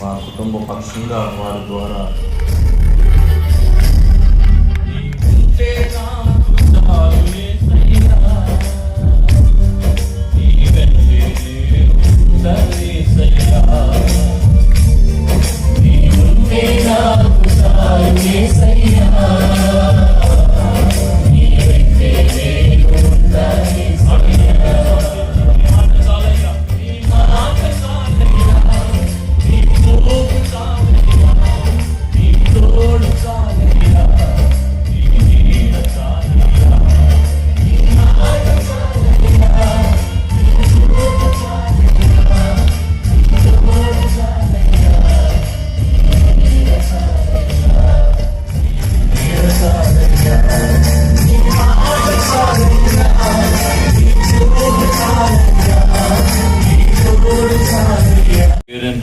మా కుటుంబ పక్షంగా వారి ద్వారా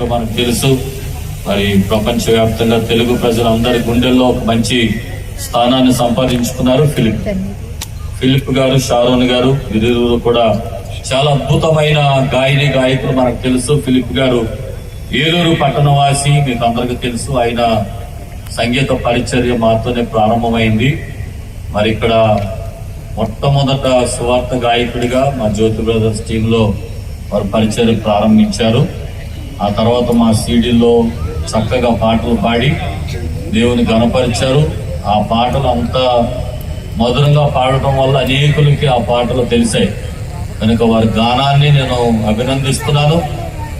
ఏంటో మనకు తెలుసు. మరి ప్రపంచవ్యాప్తంగా తెలుగు ప్రజలందరి గుండెల్లో ఒక మంచి స్థానాన్ని సంపాదించుకున్నారు ఫిలిప్. ఫిలిప్ గారు షారోన్ గారు వీరిరువురు కూడా చాలా అద్భుతమైన గాయని గాయకులు మనకు తెలుసు. ఫిలిప్ గారు ఏలూరు పట్టణవాసి మీకు అందరికీ తెలుసు. ఆయన సంగీత పరిచర్య మాతోనే ప్రారంభమైంది. మరి ఇక్కడ మొట్టమొదట సువార్త గాయకుడిగా మా జ్యోతి బ్రదర్స్ టీంలో వారు పరిచర్య ప్రారంభించారు. ఆ తర్వాత మా సీడీల్లో చక్కగా పాటలు పాడి దేవుని గణపరిచారు. ఆ పాటలు అంత మధురంగా పాడటం వల్ల అనేకులకి ఆ పాటలు తెలిసాయి. కనుక వారి గానాన్ని నేను అభినందిస్తున్నాను.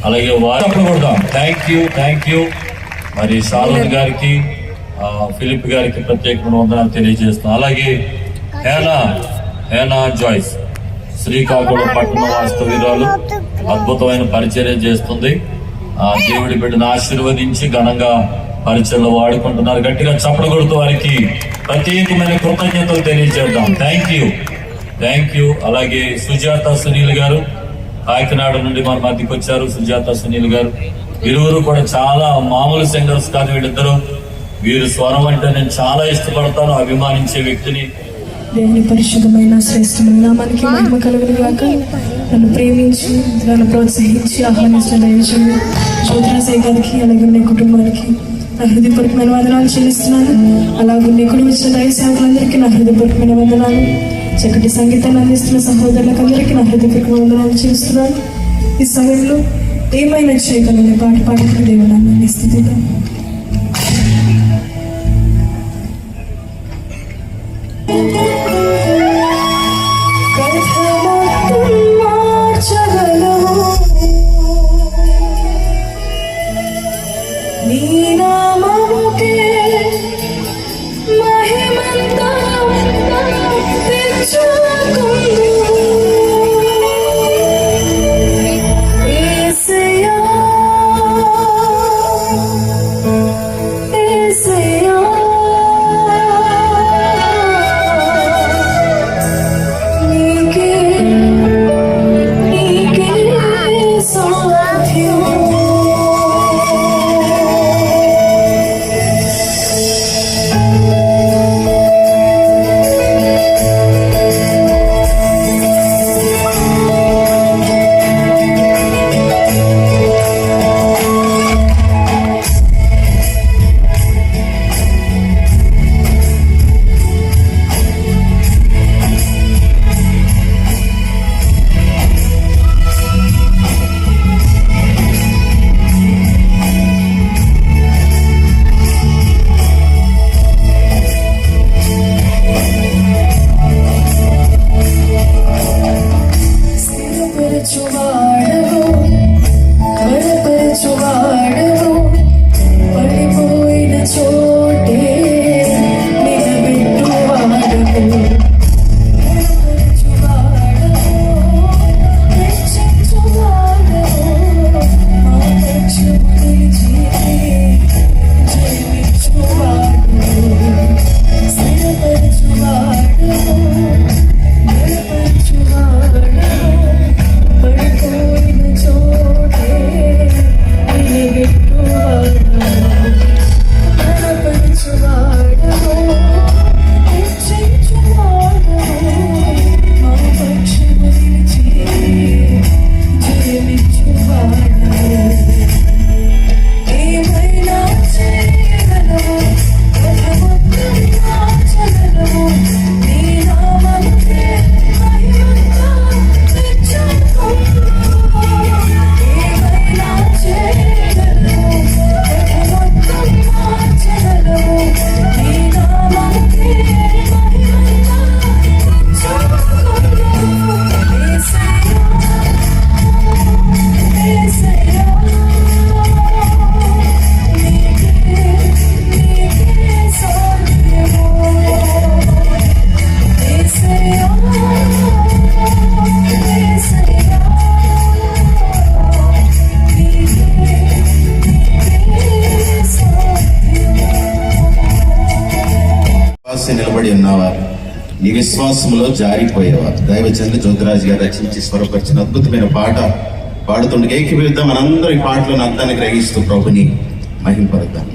అలాగే వారి కూడా థ్యాంక్ యూ థ్యాంక్ యూ. మరి షారోన్ గారికి ఫిలిప్ గారికి ప్రత్యేకమైన వందనాలు తెలియజేస్తున్నాను. అలాగే హేనా హేనా జాయిస్ శ్రీకాకుళం పట్టణ వాస్తవ్యురాలు అద్భుతమైన పరిచర్య చేస్తుంది. ఆ దేవుడి బిడ్డను ఆశీర్వదించి ఘనంగా పరిచయలు వాడుకుంటున్నారు. గట్టిగా చప్పడ కొడుతూ వారికి ప్రత్యేకమైన కృతజ్ఞతలు తెలియజేద్దాం. థ్యాంక్ యూ థ్యాంక్ యూ అలాగే సుజాత సునీల్ గారు కాకినాడ నుండి మన మధ్యకి వచ్చారు. సుజాత సునీల్ గారు. ఇరువురు కూడా చాలా మామూలు సింగర్స్ కాదు వీళ్ళిద్దరు. వీరు స్వరం అంటే నేను చాలా ఇష్టపడతాను. అభిమానించే వ్యక్తిని. దేవుని పరిశుద్ధమైన శ్రేష్టమైన మనకి మహిమ కలుగును నన్ను ప్రేమించి నన్ను ప్రోత్సహించి ఆహ్వానించిన దయచేయండి జ్యోతిరాజయ్య గారికి అలాగే నీ కుటుంబానికి నా హృదయపూర్వకమైన వందనాలు చెల్లిస్తున్నాను. అలాగే నీ కుటుంబ వచ్చిన దయ సేవకులందరికీ నా హృదయపూర్వకమైన వందనాలు. చక్కటి సంగీతాన్ని అందిస్తున్న సహోదరులకు అందరికీ నా హృదయపూర్వక వందనాలు చెల్లిస్తున్నాను. ఈ సమయంలో ఏమైనా చేయగలని పాట పాడుకుని దేవుడు నన్ను నిలబడి ఉన్నవారు నీ విశ్వాసంలో జారిపోయేవారు. దైవచంద్ర జ్యోతిరాజు గారు రచించి స్వరపరిచిన అద్భుతమైన పాట పాడుతుండగా ఏకీభవిద్దాం మనందరం ఈ పాటలను అర్థాన్ని గ్రహిస్తూ ప్రభుని మహింపరుద్దాం.